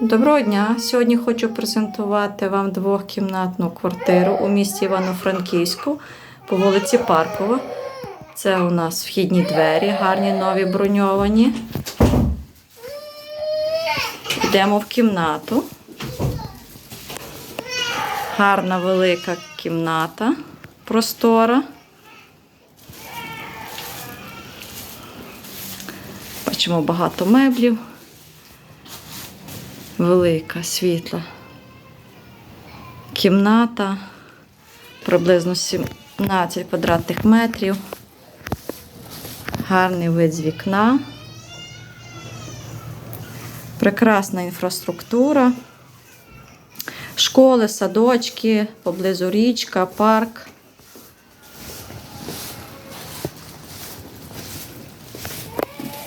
Доброго дня! Сьогодні хочу презентувати вам двохкімнатну квартиру у місті Івано-Франківську по вулиці Паркова. Це у нас вхідні двері, гарні нові броньовані. Йдемо в кімнату. Гарна велика кімната, простора. Бачимо багато меблів. Велика світла. Кімната приблизно 17 квадратних метрів. Гарний вид з вікна. Прекрасна інфраструктура. Школи, садочки, поблизу річка, парк.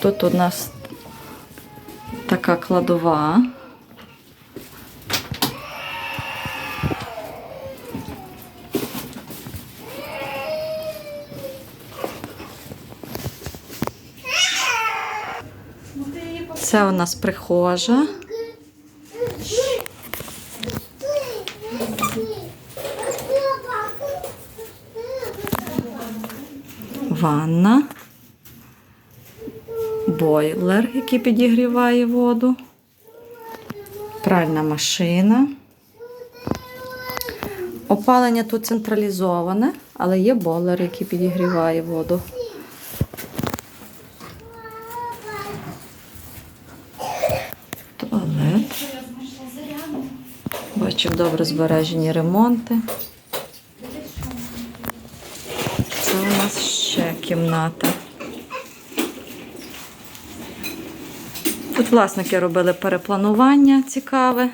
Тут у нас така кладова. Це у нас прихожа. Ванна. Бойлер, який підігріває воду. Пральна машина. Опалення тут централізоване, але є бойлер, який підігріває воду. Бачимо добре збережені ремонти. Це у нас ще кімната. Тут власники робили перепланування цікаве.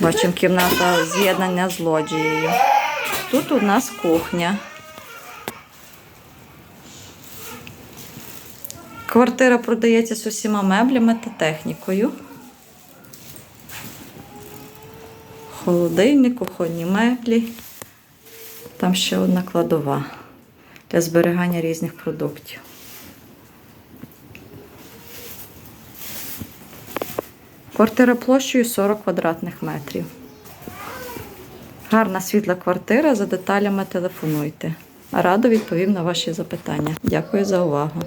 Бачимо кімната з'єднання з лоджією. Тут у нас кухня. Квартира продається з усіма меблями та технікою. Холодильник, кухонні меблі. Там ще одна кладова для зберігання різних продуктів. Квартира площею 40 квадратних метрів. Гарна світла квартира. За деталями телефонуйте. Радо відповім на ваші запитання. Дякую за увагу.